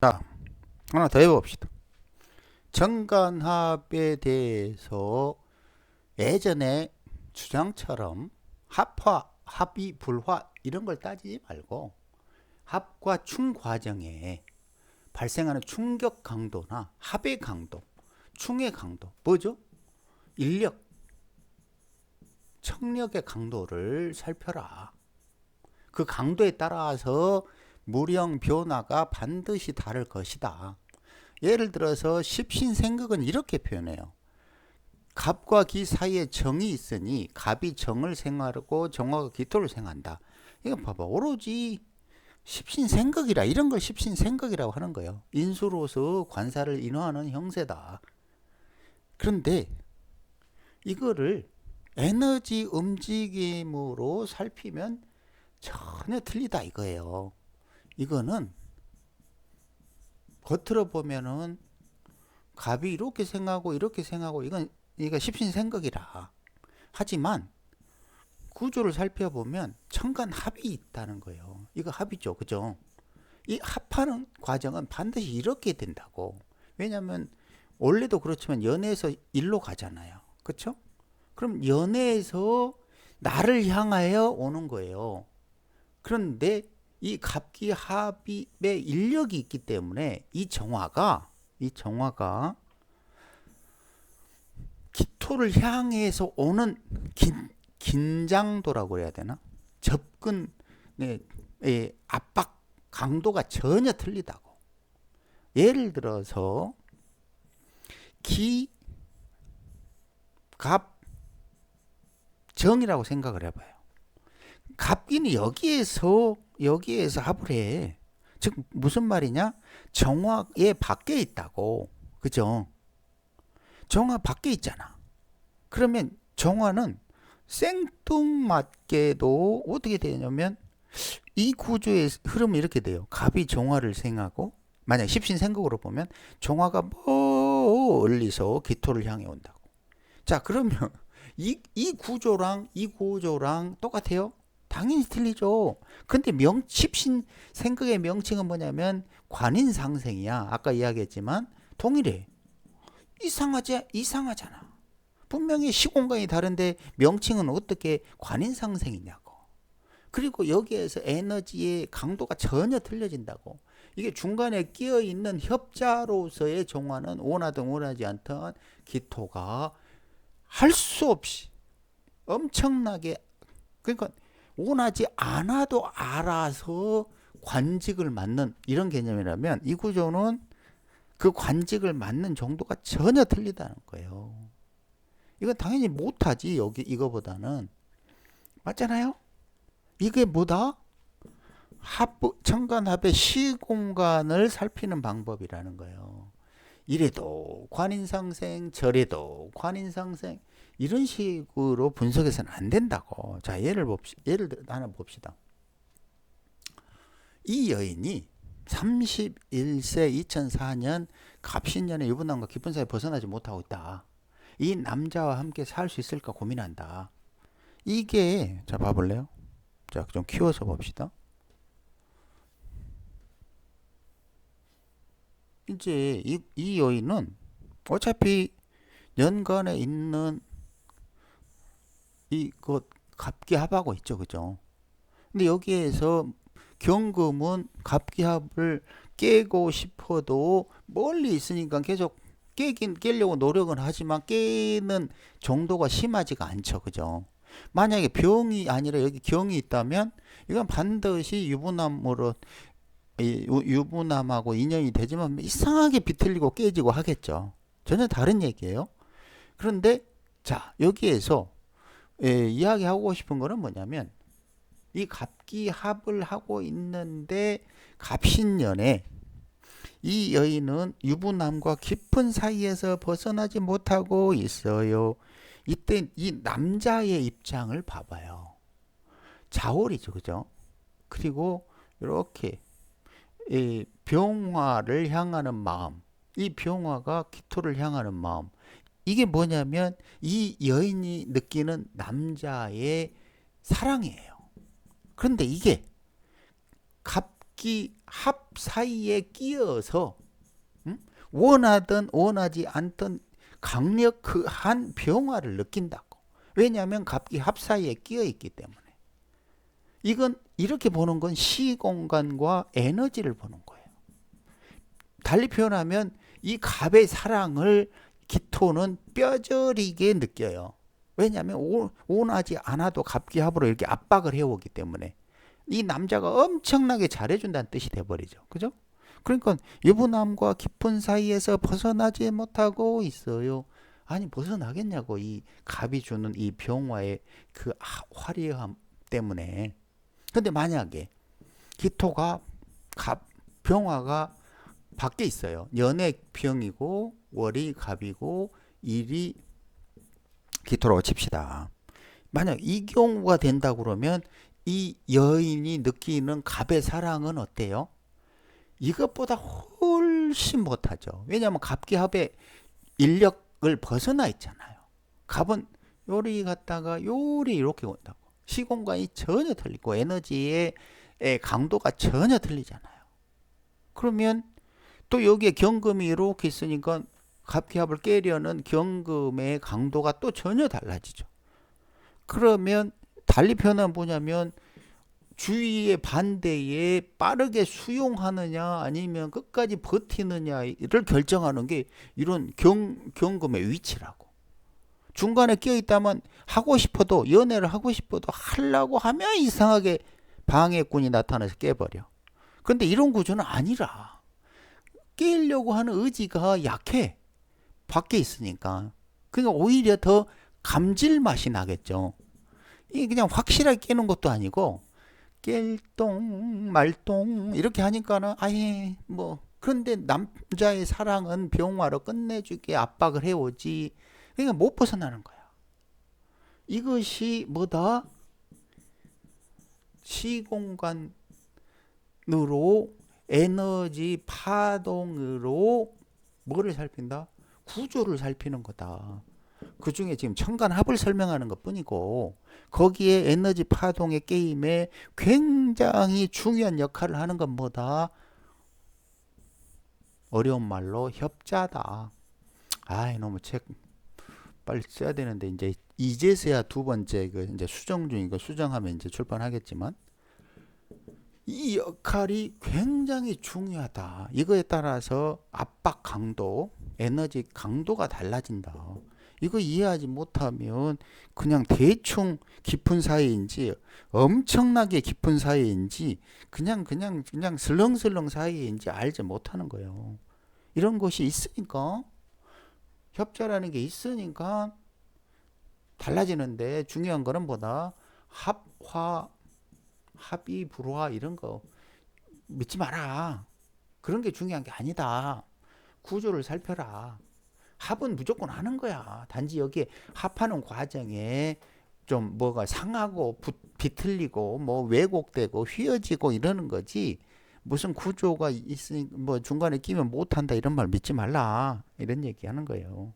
자, 하나 더 해봅시다. 정관합에 대해서 예전에 주장처럼 합화, 합의, 불화 이런 걸 따지지 말고 합과 충 과정에 발생하는 충격 강도나 합의 강도, 충의 강도 뭐죠? 인력, 청력의 강도를 살펴라. 그 강도에 따라서 무령 변화가 반드시 다를 것이다. 예를 들어서 십신생극은 이렇게 표현해요. 갑과 기 사이에 정이 있으니 갑이 정을 생하고 정화가 기토를 생한다. 이거 봐봐. 오로지 십신생극이라 이런 걸 십신생극이라고 하는 거예요. 인수로서 관사를 인화하는 형세다. 그런데 이거를 에너지 움직임으로 살피면 전혀 틀리다 이거예요. 이거는 겉으로 보면은 갑이 이렇게 생하고 이렇게 생하고 이건 이거 십신 생각이라 하지만 구조를 살펴보면 천간 합이 있다는 거예요. 이거 합이죠, 그죠? 이 합하는 과정은 반드시 이렇게 된다고. 왜냐하면 원래도 그렇지만 연애에서 일로 가잖아요, 그렇죠? 그럼 연애에서 나를 향하여 오는 거예요. 그런데 이 갑기 합입의 인력이 있기 때문에 이 정화가 이 정화가 기토를 향해서 오는 긴, 긴장도라고 해야 되나? 접근의 압박 강도가 전혀 틀리다고. 예를 들어서 기, 갑, 정이라고 생각을 해봐요. 갑기는 여기에서 여기에서 합을 해. 즉 무슨 말이냐? 정화의 밖에 있다고. 그죠? 정화 밖에 있잖아. 그러면 정화는 생뚱맞게도 어떻게 되냐면 이 구조의 흐름이 이렇게 돼요. 갑이 정화를 생하고 만약 십신생각으로 보면 정화가 멀리서 기토를 향해 온다고. 자 그러면 이, 이 구조랑 이 구조랑 똑같아요? 당연히 틀리죠. 근데 명, 십신 생각의 명칭은 뭐냐면 관인상생이야. 아까 이야기했지만 동일해. 이상하지? 이상하잖아. 분명히 시공간이 다른데 명칭은 어떻게 관인상생이냐고. 그리고 여기에서 에너지의 강도가 전혀 틀려진다고. 이게 중간에 끼어 있는 협자로서의 종화는 원하든 원하지 않든 기토가 할 수 없이 엄청나게 그러니까 원하지 않아도 알아서 관직을 맡는 이런 개념이라면 이 구조는 그 관직을 맡는 정도가 전혀 틀리다는 거예요. 이건 당연히 못하지 여기 이거보다는 맞잖아요. 이게 뭐다? 합부 청간합의 시공간을 살피는 방법이라는 거예요. 이래도 관인상생, 저래도 관인상생. 이런 식으로 분석해서는 안 된다고. 자, 예를 봅시, 예를 하나 봅시다. 이 여인이 31세 2004년 갑신년에 유부남과 깊은 사이 벗어나지 못하고 있다. 이 남자와 함께 살 수 있을까 고민한다. 이게 자 봐볼래요? 자, 좀 키워서 봅시다. 이제 이, 이 여인은 어차피 연간에 있는 이그 갑기합하고 있죠, 그죠? 근데 여기에서 경금은 갑기합을 깨고 싶어도 멀리 있으니까 계속 깨긴 깨려고 노력은 하지만 깨는 정도가 심하지가 않죠, 그죠? 만약에 병이 아니라 여기 경이 있다면 이건 반드시 유부남으로 유부남하고 인연이 되지만 이상하게 비틀리고 깨지고 하겠죠. 전혀 다른 얘기예요. 그런데 자 여기에서 예, 이야기하고 싶은 거는 뭐냐면 이 갑기합을 하고 있는데 갑신년에 이 여인은 유부남과 깊은 사이에서 벗어나지 못하고 있어요. 이때 이 남자의 입장을 봐봐요. 자월이죠, 그죠? 그리고 이렇게 이 병화를 향하는 마음, 이 병화가 기토를 향하는 마음, 이게 뭐냐면 이 여인이 느끼는 남자의 사랑이에요. 그런데 이게 갑 갑기 합 사이에 끼어서 음? 원하든 원하지 않든 강력한 병화를 느낀다고. 왜냐하면 갑기 합 사이에 끼어 있기 때문에. 이건 이렇게 보는 건 시공간과 에너지를 보는 거예요. 달리 표현하면 이 갑의 사랑을 기토는 뼈저리게 느껴요. 왜냐하면 오- 원하지 않아도 갑기합으로 이렇게 압박을 해오기 때문에 이 남자가 엄청나게 잘해준다는 뜻이 돼버리죠. 그죠? 그러니까 유부남과 깊은 사이에서 벗어나지 못하고 있어요. 아니 벗어나겠냐고 이 갑이 주는 이 병화의 그 하- 화려함 때문에. 근데 만약에 기토가 갑 병화가 밖에 있어요. 연애 병이고 월이 갑이고 일이 기토라고 칩시다. 만약 이 경우가 된다 그러면 이 여인이 느끼는 갑의 사랑은 어때요? 이것보다 훨씬 못하죠. 왜냐하면 갑기합의 인력을 벗어나 있잖아요. 갑은 요리 갔다가 요리 이렇게 온다고. 시공간이 전혀 틀리고 에너지의 의 강도가 전혀 틀리잖아요. 그러면 또 여기에 경금이 이렇게 있으니까 갑기합을 깨려는 경금의 강도가 또 전혀 달라지죠. 그러면 달리 표현은 뭐냐면 주위의 반대에 빠르게 수용하느냐 아니면 끝까지 버티느냐를 결정하는 게 이런 경, 경금의 위치라고. 중간에 끼어 있다면 하고 싶어도 연애를 하고 싶어도 하려고 하면 이상하게 방해꾼이 나타나서 깨버려. 근데 이런 구조는 아니라 깨려고 하는 의지가 약해. 밖에 있으니까. 그러니까 오히려 더 감질 맛이 나겠죠. 이게 그냥 확실하게 깨는 것도 아니고 깰똥 말똥 이렇게 하니까는 아예 뭐 그런데 남자의 사랑은 병화로 끝내주게 압박을 해오지 그러니까 못 벗어나는 거야. 이것이 뭐다? 시공간으로 에너지 파동으로 뭐를 살핀다? 구조를 살피는 거다. 그 중에 지금 천간합을 설명하는 것 뿐이고 거기에 에너지 파동의 게임에 굉장히 중요한 역할을 하는 건 뭐다? 어려운 말로 협자다. 아이 너무 책 빨리 써야 되는데 이제 이제서야 두 번째 그 이제 수정 중이고 수정하면 이제 출판하겠지만 이 역할이 굉장히 중요하다. 이거에 따라서 압박 강도, 에너지 강도가 달라진다. 이거 이해하지 못하면 그냥 대충 깊은 사이인지 엄청나게 깊은 사이인지 그냥 그냥 그냥 슬렁슬렁 사이인지 알지 못하는 거예요. 이런 것이 있으니까 협자라는 게 있으니까 달라지는데 중요한 거는 뭐다? 합화 합의 불화 이런 거 믿지 마라. 그런 게 중요한 게 아니다. 구조를 살펴라. 합은 무조건 하는 거야. 단지 여기에 합하는 과정에 좀 뭐가 상하고 부, 비틀리고 뭐 왜곡되고 휘어지고 이러는 거지. 무슨 구조가 있으니 뭐 중간에 끼면 못한다 이런 말 믿지 말라 이런 얘기 하는 거예요.